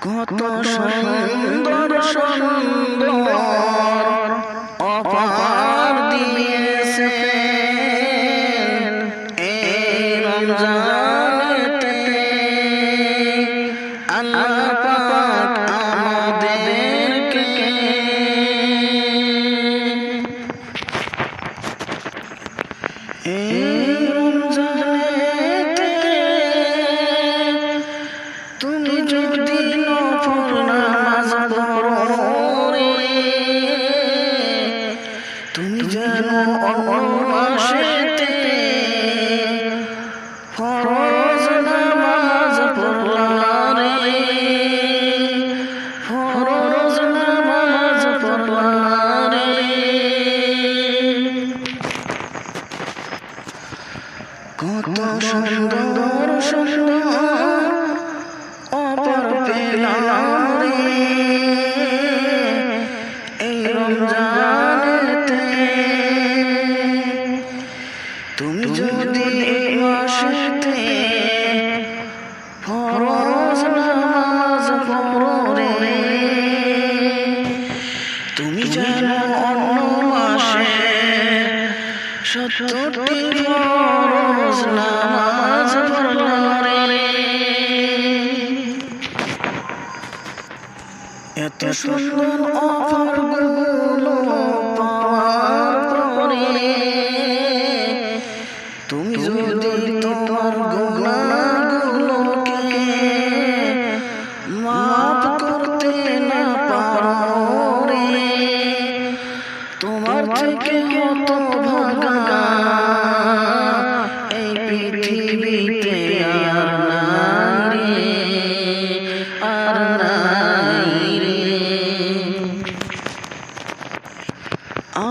কত সুন্দর সুন্দর অন্য মাসেতে ফরজ নামাজ পড়লা রে। ফরজ নামাজ সুন্দর সুন্দর অপর পেলাম তুমি যদি মাসেতে ফরজ নামাজ পড়ো তুমি যেন অন্য মাসে সত্তরটি ফরজ নামাজ পড়লা। রে এত সুন্দর যদি তোমার গুণাগুলোকে মাফ করতে না পারো রে তোমার থেকে কত ভাগা এই পৃথিবীতে আর নাই আর নাই রে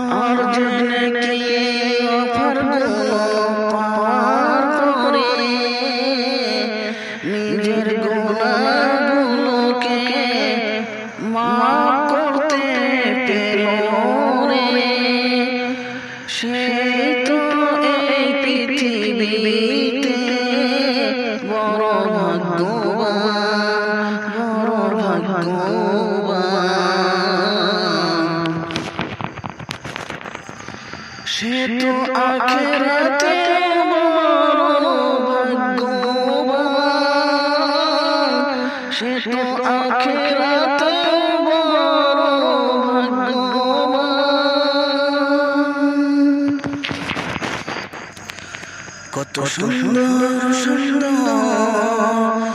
আর সে তো আখেরাতে বড় ভাগ্যবান সে তো আখেরাতে কত সুন্দর সুন্দর